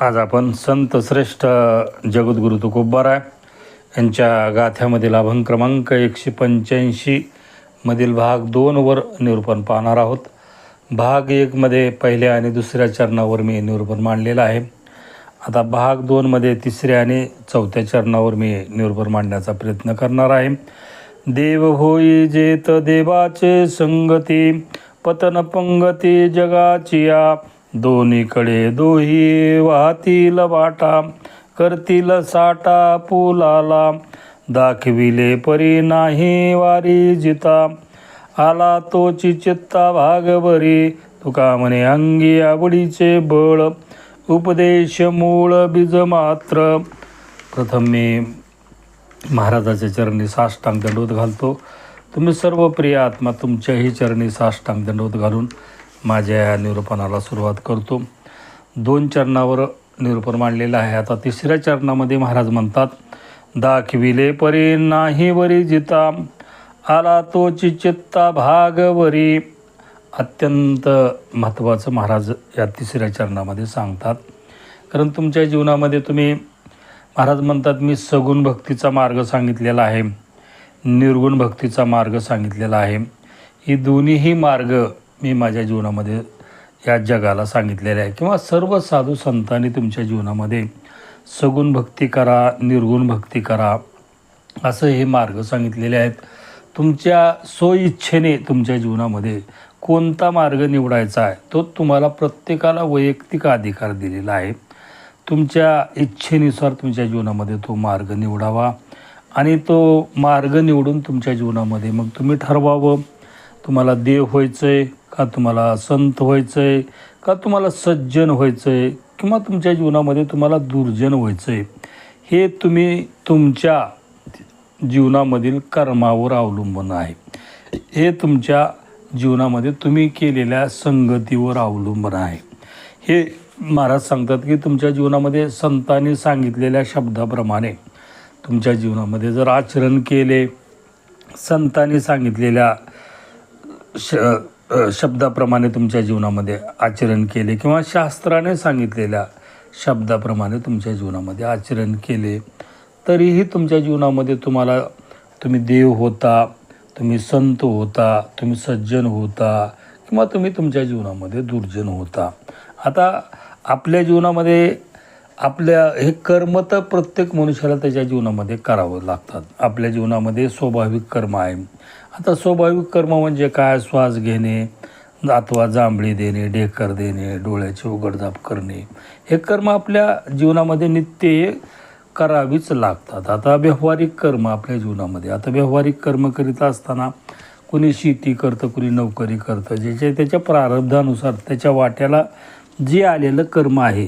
आज आपण संत श्रेष्ठ जगद्गुरु तुकोबाराय यांच्या गाथ्यामधील अभंग क्रमांक एकशे पंच्याऐंशी मधील भाग दोनवर निरूपण पाहणार आहोत. भाग एकमध्ये पहिल्या आणि दुसऱ्या चरणावर मी निरूपण मांडलेलं आहे. आता भाग दोनमध्ये तिसऱ्या आणि चौथ्या चरणावर मी निरूपण मांडण्याचा प्रयत्न करणार आहे. देव होई जेत देवाचे संगती पतन पंगती जगाचिया दोन्हीकडे दोही वाहतील वाटा करतील साठा पुलाला. दाखविले परी नाही वारी जिता आला तोची चित्ता भागवरी तुका म्हणे अंगी आवडीचे बळ उपदेश मूळ बीज मात्र. प्रथम मी महाराजाच्या चरणी साष्टांग दंडवत घालतो. तुम्ही सर्व प्रिय आत्मा तुमच्याही चरणी साष्टांग दंडवत घालून माझ्या निरूपणाला सुरुवात करतो. दोन चरणावर निरूपण मांडलेलं आहे. आता तिसऱ्या चरणामध्ये महाराज म्हणतात दाखविले परी नाही वरी जिता आला तो चित्ता भागवरी. अत्यंत महत्त्वाचं महाराज या तिसऱ्या चरणामध्ये सांगतात. कारण तुमच्या जीवनामध्ये तुम्ही महाराज म्हणतात मी सगुण भक्तीचा मार्ग सांगितलेला आहे. निर्गुण भक्तीचा मार्ग सांगितलेला आहे. ही दोन्हीही मार्ग मी माझ्या जीवनामध्ये या जगाला सांगितलेले आहे. किंवा सर्व साधू संतांनी तुमच्या जीवनामध्ये सगुण भक्ती करा निर्गुण भक्ती करा असं हे मार्ग सांगितलेले आहेत. तुमच्या स्वइच्छेने तुमच्या जीवनामध्ये कोणता मार्ग निवडायचा आहे तो तुम्हाला प्रत्येकाला वैयक्तिक अधिकार दिलेला आहे. तुमच्या इच्छेनुसार तुमच्या जीवनामध्ये तो मार्ग निवडावा आणि तो मार्ग निवडून तुमच्या जीवनामध्ये मग तुम्ही ठरवावं. तुम्हाला देव व्हायचं आहे का तुम्हाला संत व्हायचं आहे का तुम्हाला सज्जन व्हायचं आहे किंवा तुमच्या जीवनामध्ये तुम्हाला दुर्जन व्हायचं आहे हे तुम्ही तुमच्या जीवनामधील कर्मावर अवलंबून आहे. हे तुमच्या जीवनामध्ये तुम्ही केलेल्या संगतीवर अवलंबून आहे. हे महाराज सांगतात की तुमच्या जीवनामध्ये संतांनी सांगितलेल्या शब्दाप्रमाणे तुमच्या जीवनामध्ये जर आचरण केले संतांनी सांगितलेल्या श शब्दाप्रमाणे तुमच्या जीवनामध्ये आचरण केले किंवा शास्त्राने सांगितलेल्या शब्दाप्रमाणे तुमच्या जीवनामध्ये आचरण केले तरीही तुमच्या जीवनामध्ये तुम्हाला तुम्ही देव होता तुम्ही संत होता तुम्ही सज्जन होता किंवा तुम्ही तुमच्या जीवनामध्ये दुर्जन होता. आता आपल्या जीवनामध्ये आपल्या हे कर्म तर प्रत्येक मनुष्याला त्याच्या जीवनामध्ये करावं लागतात. आपल्या जीवनामध्ये स्वाभाविक कर्म आहे. आता स्वाभाविक कर्म म्हणजे काय? श्वास घेणे अथवा जांभळी देणे ढेकर देणे डोळ्याचे उघडझाप करणे. हे कर्म आपल्या जीवनामध्ये नित्य करावीच लागतात. आता व्यावहारिक कर्म आपल्या जीवनामध्ये. आता व्यावहारिक कर्म करीत असताना कुणी शेती करतं कुणी नोकरी करतं. ज्याच्या त्याच्या प्रारब्धानुसार त्याच्या वाट्याला जे आलेलं कर्म आहे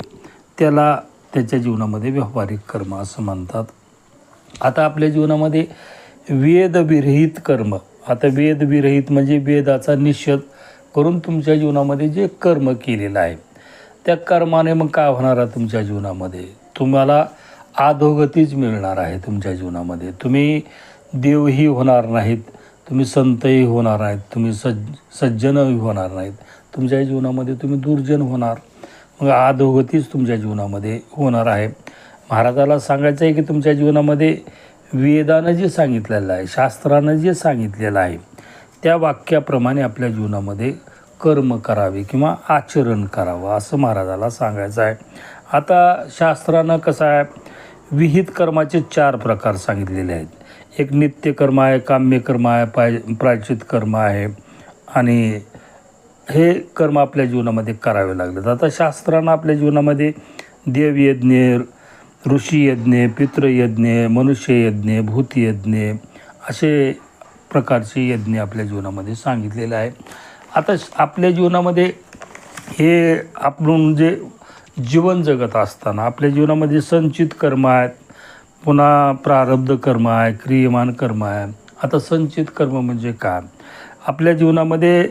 त्याला त्याच्या जीवनामध्ये व्यावहारिक कर्म असं म्हणतात. आता आपल्या जीवनामध्ये वेदविरहित कर्म. आता वेदविरहित म्हणजे वेदाचा निषेध करून तुमच्या जीवनामध्ये जे कर्म केलेलं आहे त्या कर्माने मग काय होणार आहे तुमच्या जीवनामध्ये? तुम्हाला अधोगतीच मिळणार आहे तुमच्या जीवनामध्ये. तुम्ही देवही होणार नाहीत तुम्ही संतही होणार नाहीत तुम्ही सज्ज सज्जनही होणार नाहीत. तुमच्या जीवनामध्ये तुम्ही दुर्जन होणार. मग अधोगतीच तुमच्या जीवनामध्ये होणार आहे. महाराजाला सांगायचं आहे की तुमच्या जीवनामध्ये वेदानं जे सांगितलेलं आहे शास्त्रानं जे सांगितलेलं आहे त्या वाक्याप्रमाणे आपल्या जीवनामध्ये कर्म करावे किंवा आचरण करावं असं महाराजाला सांगायचं आहे. आता शास्त्रानं कसं आहे विहित कर्माचे चार प्रकार सांगितलेले आहेत. एक नित्यकर्म आहे काम्यकर्म आहे पाय प्रायचित कर्म आहे आणि हे कर्म आपल्या जीवनामध्ये करावे लागलेत. आता शास्त्रानं आपल्या जीवनामध्ये देवयज्ञ ऋषीयज्ञ पितृयज्ञ मनुष्ययज्ञ भूतयज्ञ असे प्रकारचे यज्ञ आपल्या जीवनामध्ये सांगितलेले आहे. आता श- आपल्या जीवनामध्ये हे आपण जे जीवन जगत असताना आपल्या जीवनामध्ये संचित कर्म आहेत पुन्हा प्रारब्ध कर्म आहे क्रियमान कर्म आहे. आता संचित कर्म म्हणजे काय? आपल्या जीवनामध्ये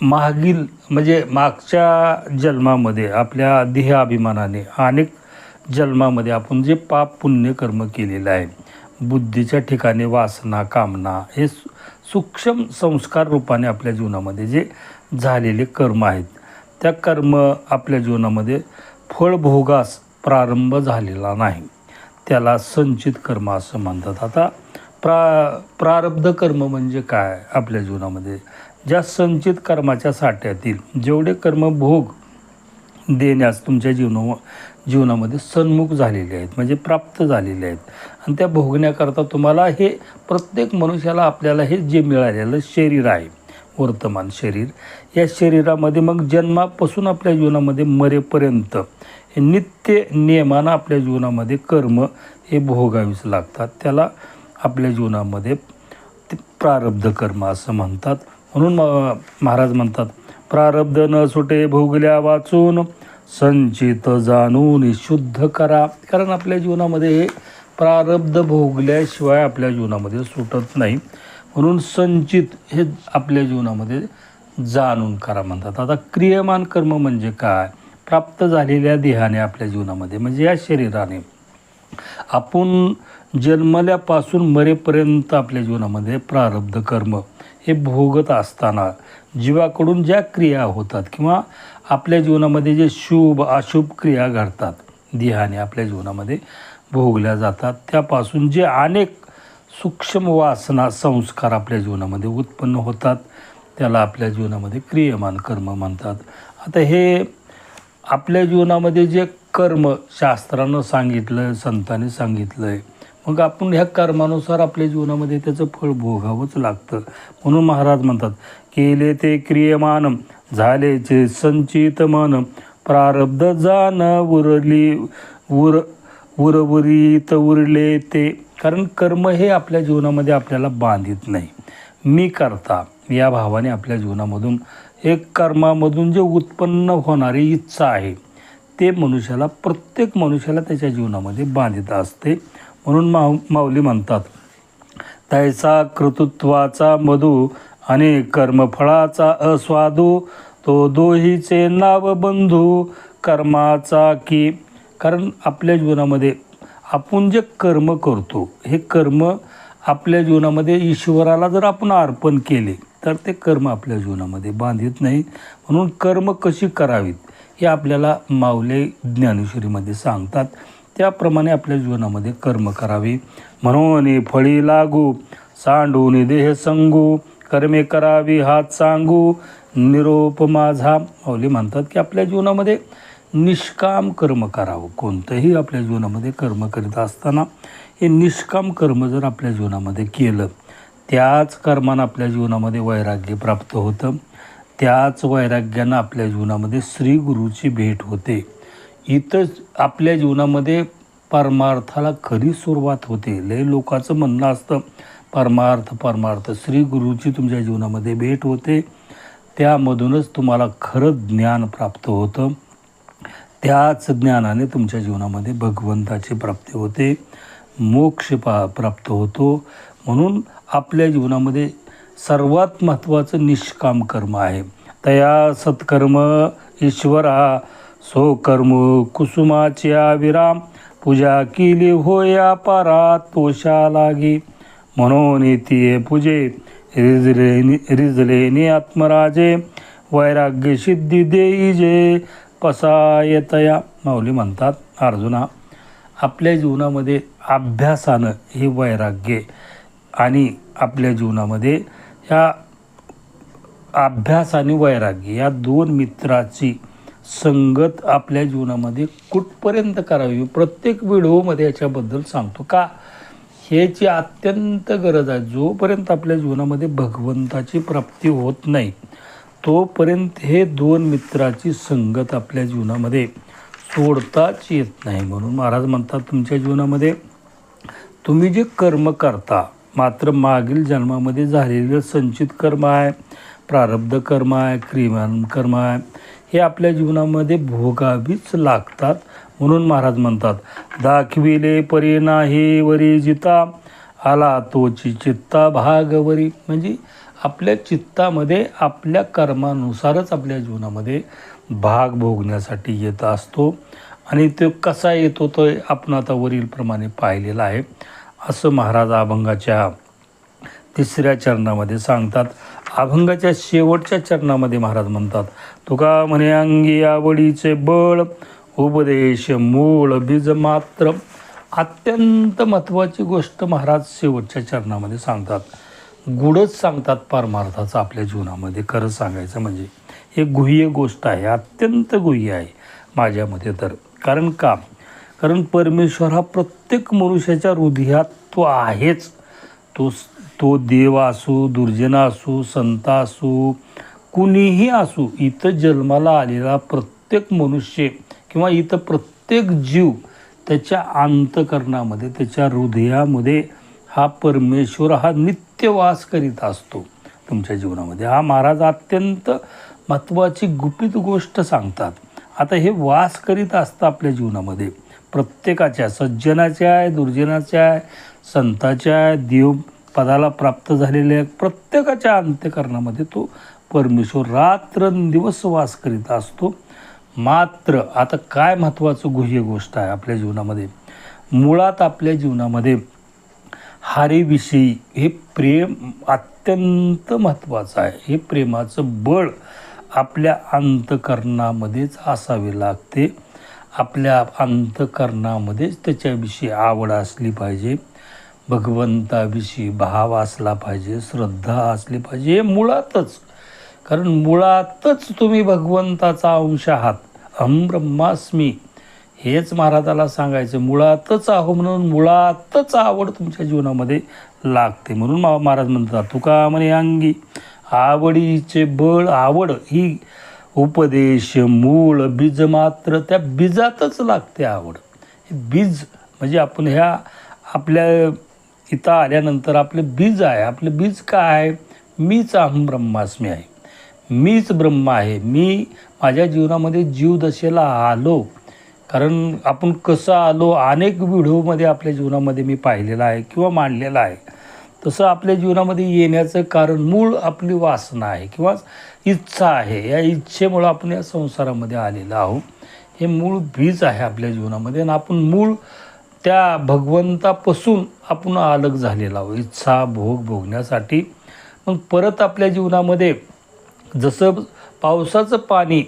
मागील म्हणजे मागच्या जन्मामध्ये आपल्या देहाभिमानाने अनेक जन्मामध्ये आपण जे पाप पुण्य कर्म केलेलं आहे बुद्धीच्या ठिकाणी वासना कामना हे सूक्ष्म संस्कार रूपाने आपल्या जीवनामध्ये जे झालेले कर्म आहेत त्या कर्म आपल्या जीवनामध्ये फळभोगास प्रारंभ झालेला नाही. त्याला संचित कर्म असं म्हणतात. आता प्रा प्रारब्ध कर्म म्हणजे काय आपल्या जीवनामध्ये? ज्या संचित कर्माच्या साठ्यातील जेवढे कर्म भोग देण्यास तुमच्या जीवना जीवनामध्ये सन्मुख झालेले आहेत म्हणजे प्राप्त झालेले आहेत आणि त्या भोगण्याकरता तुम्हाला हे प्रत्येक मनुष्याला आपल्याला हे जे मिळालेलं शरीर आहे वर्तमान शरीर या शरीरामध्ये मग जन्मापासून आपल्या जीवनामध्ये मरेपर्यंत हे नित्य नियमानं आपल्या जीवनामध्ये कर्म हे भोगावीच लागतात. त्याला आपल्या जीवनामध्ये ते प्रारब्ध कर्म असं म्हणतात. म्हणून म- महाराज म्हणतात प्रारब्ध न सुटे भोगल्या वाचून संचित जाणून शुद्ध करा. कारण आपल्या जीवनामध्ये हे प्रारब्ध भोगल्याशिवाय आपल्या जीवनामध्ये सुटत नाही. म्हणून संचित हे आपल्या जीवनामध्ये जाणून करा म्हणतात. आता क्रियमान कर्म म्हणजे काय? प्राप्त झालेल्या देहाने आपल्या जीवनामध्ये म्हणजे या शरीराने आपण जन्मल्यापासून मरेपर्यंत आपल्या जीवनामध्ये प्रारब्ध कर्म हे भोगत असताना जीवाकडून ज्या क्रिया होतात किंवा आपल्या जीवनामध्ये जे शुभ अशुभ क्रिया घडतात देहाने आपल्या जीवनामध्ये भोगल्या जातात त्यापासून जे अनेक सूक्ष्म वासना संस्कार आपल्या जीवनामध्ये उत्पन्न होतात त्याला आपल्या जीवनामध्ये क्रियमान कर्म म्हणतात. आता हे आपल्या जीवनामध्ये जे कर्म शास्त्रानं सांगितलं संतांनी सांगितलं आहे मग आपण ह्या कर्मानुसार आपल्या जीवनामध्ये त्याचं फळ भोगावंच लागतं. म्हणून महाराज म्हणतात केले ते क्रियमान झालेचे संचित मन प्रारब्ध जाण उरली उर उरवरीत उरले ते. कारण कर्म हे आपल्या जीवनामध्ये आपल्याला बांधित नाही. मी करता या भावाने आपल्या जीवनामधून एक कर्मामधून जे उत्पन्न होणारी इच्छा आहे ते मनुष्याला प्रत्येक मनुष्याला त्याच्या जीवनामध्ये बांधित असते. म्हणून माऊ माऊली म्हणतात. तैसा कृतृत्वाचा मधू आणि कर्मफळाचा अस्वादू तो दोहीचे नाव बंधू कर्माचा की कारण आपल्या जीवनामध्ये आपण जे कर्म करतो हे कर्म आपल्या जीवनामध्ये ईश्वराला जर आपण अर्पण केले तर ते कर्म आपल्या जीवनामध्ये बांधित नाही. म्हणून कर्म कशी करावीत हे आपल्याला माऊले ज्ञानेश्वरीमध्ये सांगतात. त्याप्रमाणे आपल्या जीवनामध्ये कर्म करावे. म्हणून फळी लागू सांडून देह संगू कर्मे करावी हात सांगू निरोप माझा. माऊली म्हणतात की आपल्या जीवनामध्ये निष्काम कर्म करावं. कोणतंही आपल्या जीवनामध्ये कर्म करीत असताना हे निष्काम कर्म जर आपल्या जीवनामध्ये केलं त्याच कर्मानं आपल्या जीवनामध्ये वैराग्य प्राप्त होतं. त्याच वैराग्यानं आपल्या जीवनामध्ये श्री गुरुची भेट होते. इथंच आपल्या जीवनामध्ये परमार्थाला खरी सुरुवात होते. लय लोकांचं म्हणणं असतं परमार्थ परमार्थ. श्री गुरुची तुमच्या जीवनामध्ये भेट होते. त्यामधूनच तुम्हाला खरं ज्ञान प्राप्त होतं. त्याच ज्ञानाने तुमच्या जीवनामध्ये भगवंताची प्राप्ती होते. मोक्ष पा प्राप्त होतो. म्हणून आपल्या जीवनामध्ये सर्वात महत्त्वाचं निष्काम कर्म आहे. तया सत्कर्म ईश्वरा हा कर्म कुसुमाच्या विराम पूजा केली होया पारा तोषा लागी. म्हणून येते पूजे रिजले रिजलेने आत्मराजे वैराग्य सिद्धी देई जे पसायतया. माऊली म्हणतात अर्जुना आपल्या जीवनामध्ये अभ्यासानं हे वैराग्य आणि आपल्या जीवनामध्ये ह्या अभ्यास आणि वैराग्य या दोन मित्राची संगत आपल्या जीवनामध्ये कुठपर्यंत करावी? प्रत्येक व्हिडिओमध्ये याच्याबद्दल सांगतो. का? ह्याची अत्यंत गरज आहे. जोपर्यंत आपल्या जीवनामध्ये भगवंताची प्राप्ती होत नाही तोपर्यंत हे दोन मित्राची संगत आपल्या जीवनामध्ये सोडताच येत नाही म्हणून महाराज म्हणतात तुमच्या जीवनामध्ये तुम्ही जे कर्म करता मात्र मागील जन्मामध्ये झालेलं संचित कर्म आहे प्रारब्ध कर्म आहे क्रिमान कर्म आहे हे आपल्या जीवनामध्ये भोगावीच लागतात म्हणून महाराज म्हणतात दाखविले परी नाही वरी जिता आला तोची चित्ता भागवरी. म्हणजे आपल्या चित्तामध्ये आपल्या कर्मानुसारच आपल्या जीवनामध्ये भाग भोगण्यासाठी येत असतो. आणि तो कसा येतो तो आपण आता वरीलप्रमाणे पाहिलेला आहे. असं महाराज अभंगाच्या तिसऱ्या चरणामध्ये सांगतात अभंगाच्या शेवटच्या चरणामध्ये महाराज म्हणतात तुका म्हणे अंगी आवडीचे बळ उपदेश मूळ बीज मात्र. अत्यंत महत्त्वाची गोष्ट महाराज शेवटच्या चरणामध्ये सांगतात. गुढच सांगतात परमार्थाचं आपल्या जीवनामध्ये खरं सांगायचं म्हणजे. हे गुह्य गोष्ट आहे अत्यंत गुह्य आहे माझ्या तर. कारण का? कारण परमेश्वर हा प्रत्येक मनुष्याच्या हृदयात तो आहेच. तो तो देव असू दुर्जन असू संत असू कुणीही असू इथं जन्माला आलेला प्रत्येक मनुष्य किंवा इथं प्रत्येक जीव त्याच्या अंतकरणामध्ये त्याच्या हृदयामध्ये हा परमेश्वर हा नित्य वास करीत असतो तुमच्या जीवनामध्ये. हा महाराज अत्यंत महत्त्वाची गुपित गोष्ट सांगतात. आता हे वास करीत असतं आपल्या जीवनामध्ये. प्रत्येकाच्या सज्जनाच्या आहे दुर्जनाच्या आहे संताच्या आहे देव पदाला प्राप्त झालेल्या प्रत्येकाच्या अंत्यकरणामध्ये तो परमेश्वर रात्रंदिवस वास करीत असतो. मात्र आता काय महत्त्वाचं गुह्य गोष्ट आहे आपल्या जीवनामध्ये? मुळात आपल्या जीवनामध्ये हारीविषयी हे प्रेम अत्यंत महत्त्वाचं आहे. हे प्रेमाचं बळ आपल्या अंतकरणामध्येच असावे लागते. आपल्या अंतकरणामध्येच त्याच्याविषयी आवड असली पाहिजे. भगवंताविषयी भाव असला पाहिजे श्रद्धा असली पाहिजे हे मुळातच. कारण मुळातच तुम्ही भगवंताचा अंश आहात. अहम ब्रह्मास्मी. हेच महाराजाला सांगायचं मुळातच आहो म्हणून मुळातच आवड तुमच्या जीवनामध्ये लागते. म्हणून मा महाराज म्हणतात तुका म्हणे अंगी आवडीचे बळ आवड ही उपदेश मूळ बीज मात्र त्या बीजातच लागते आवड. बीज म्हणजे आपण ह्या आपल्या इथं आल्यानंतर आपलं बीज आहे. आपलं बीज काय आहे? मीच अहम ब्रह्मास्मी आहे. मीच ब्रह्म आहे. मी माझ्या जीवनामध्ये जीवदशेला आलो. कारण आपण कसं आलो? अनेक व्हिडिओमध्ये आपल्या जीवनामध्ये मी पाहिलेलं आहे किंवा मांडलेलं आहे. तसं आपल्या जीवनामध्ये येण्याचं कारण मूळ आपली वासना आहे किंवा इच्छा आहे. या इच्छेमुळं आपण या संसारामध्ये आलेलो आहोत. हे मूळ बीज आहे आपल्या जीवनामध्ये आणि आपण मूळ त्या भगवंतापासून आपण अलग झालेला आहोत. इच्छा भोग भोगण्यासाठी. मग परत आपल्या जीवनामध्ये जसं पावसाचं पाणी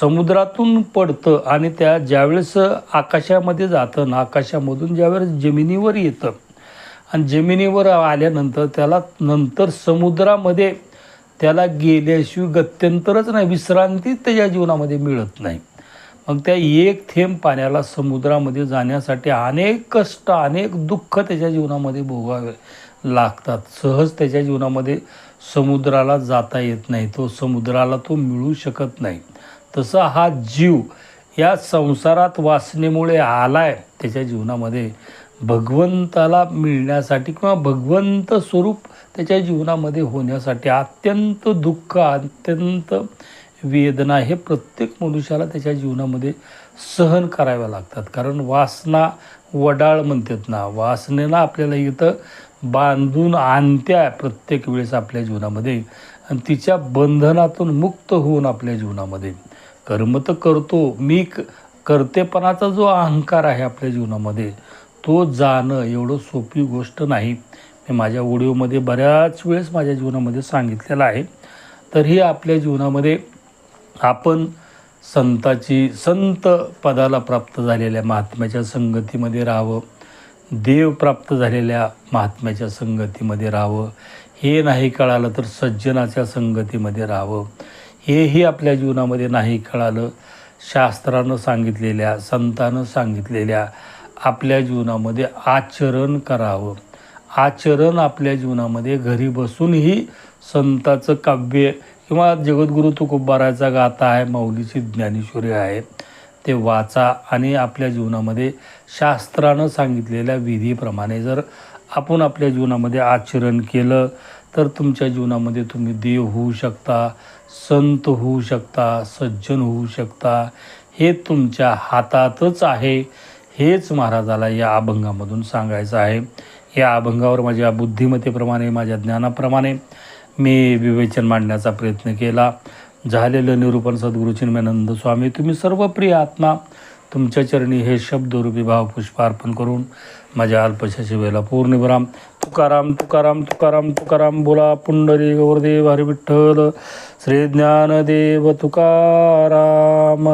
समुद्रातून पडतं आणि त्या ज्यावेळेस आकाशामध्ये जातं ना आकाशामधून ज्यावेळेस जमिनीवर येतं आणि जमिनीवर आल्यानंतर त्याला नंतर समुद्रामध्ये त्याला गेल्याशिवाय गत्यंतरच नाही विश्रांती त्याच्या जीवनामध्ये मिळत नाही. मग त्या एक थेंब पाण्याला समुद्रामध्ये जाण्यासाठी अनेक कष्ट अनेक दुःख त्याच्या जीवनामध्ये भोगावे लागतात. सहज त्याच्या जीवनामध्ये समुद्राला जाता येत नाही. तो समुद्राला तो मिळू शकत नाही. तसा हा जीव या संसारात वासनेमुळे आलाय त्याच्या जीवनामध्ये. भगवंताला मिळण्यासाठी किंवा भगवंत स्वरूप त्याच्या जीवनामध्ये होण्यासाठी अत्यंत दुःख अत्यंत वेदना हे प्रत्येक मनुष्याला त्याच्या जीवनामध्ये सहन कराव्या लागतात. कारण वासना वडाळ म्हणतात ना वासनेला आपल्याला इथं बांधून आणत्या प्रत्येक वेळेस आपल्या जीवनामध्ये. आणि तिच्या बंधनातून मुक्त होऊन आपल्या जीवनामध्ये. कर्म तर करतो मी क करतेपणाचा जो अहंकार आहे आपल्या जीवनामध्ये तो जाणं एवढं सोपी गोष्ट नाही. मी माझ्या ऑडिओमध्ये बऱ्याच वेळेस माझ्या जीवनामध्ये सांगितलेलं आहे. तरीही आपल्या जीवनामध्ये आपण संताची संत पदाला प्राप्त झालेल्या महात्म्याच्या संगतीमध्ये राहावं. देव प्राप्त झालेल्या महात्म्याच्या संगतीमध्ये राहावं. हे नाही कळालं तर सज्जनाच्या संगतीमध्ये राहावं. हेही आपल्या जीवनामध्ये नाही कळालं. शास्त्रानं सांगितलेल्या संतानं सांगितलेल्या आपल्या जीवनामध्ये आचरण करावं. आचरण आपल्या जीवनामध्ये घरी बसूनही संताचं काव्य किंवा जगद्गुरु तुकोबाराचा गाथा आहे माऊलीची ज्ञानेश्वरी आहे ते वाचा आणि आपल्या जीवनामध्ये शास्त्रानं सांगितलेल्या विधीप्रमाणे जर आपण आपल्या जीवनामध्ये आचरण केलं तर तुमच्या जीवनामध्ये तुम्ही देव होऊ शकता संत होऊ शकता सज्जन होऊ शकता. हे तुमच्या हातातच आहे. हेच महाराजाला या अभंगामधून सांगायचं आहे. या अभंगावर माझ्या बुद्धिमत्तेप्रमाणे माझ्या ज्ञानाप्रमाणे मी विवेचन मांडण्याचा प्रयत्न केला. झालेलं निरूपण सद्गुरू चिन्मयानंद स्वामी तुम्ही सर्व प्रिय आत्मा तुमच्या चरणी हे शब्दरूपी भावपुष्प अर्पण करून माझ्या अल्पशा शिवेला पूर्णविराम तुकाराम तुकाराम तुकाराम तुकाराम बोला पुंडरी गौरदेव हरिविठ्ठल श्री ज्ञानदेव तुकाराम.